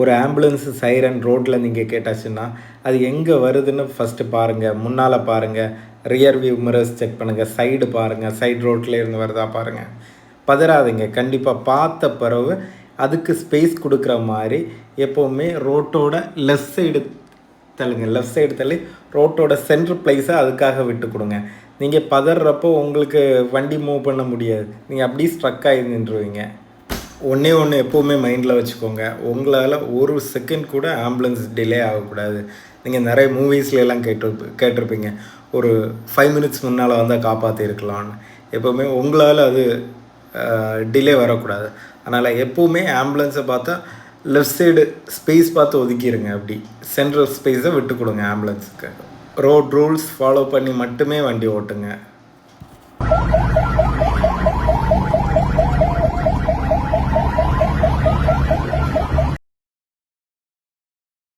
ஒரு ambulance siren ரோட்டில் நீங்கள் கேட்டாச்சுன்னா அது எங்கே வருதுன்னு ஃபஸ்ட்டு பாருங்கள் முன்னால் பாருங்கள் ரியர் வியூ மிரர்ஸ் செக் பண்ணுங்கள் சைடு பாருங்கள் சைடு ரோட்டில் இருந்து வருதா பாருங்கள் பதறாதீங்க கண்டிப்பாக பார்த்த பிறகு அதுக்கு ஸ்பேஸ் கொடுக்குற மாதிரி எப்போவுமே ரோட்டோட லெஃப்ட் சைடு தள்ளுங்க லெஃப்ட் சைடு தள்ளி ரோட்டோட சென்ட்ரு பிளேஸை அதுக்காக விட்டு கொடுங்க. நீங்கள் பதறப்போ உங்களுக்கு வண்டி மூவ் பண்ண முடியாது. நீங்கள் அப்படியே ஸ்ட்ரக் ஆகி நின்றுவீங்க. ஒன்றே ஒன்று எப்போவுமே மைண்டில் வச்சுக்கோங்க. உங்களால் ஒரு செகண்ட் கூட ஆம்புலன்ஸ் டிலே ஆகக்கூடாது. நீங்கள் நிறைய மூவிஸ்லாம் கேட்டு கேட்டிருப்பீங்க. ஒரு ஃபைவ் மினிட்ஸ் முன்னால் வந்தால் காப்பாற்றிருக்கலாம்னு எப்போவுமே உங்களால் அது டிலே வரக்கூடாது. அதனால் எப்போவுமே ஆம்புலன்ஸை பார்த்தா லெஃப்ட் சைடு ஸ்பேஸ் பார்த்து ஒதுக்கிடுங்க அப்படி. சென்ட்ரல் ஸ்பேஸை விட்டு கொடுங்க ஆம்புலன்ஸுக்கு ரோட் ரூல்ஸ் ஃபாலோ பண்ணி மட்டுமே வண்டி ஓட்டுங்க.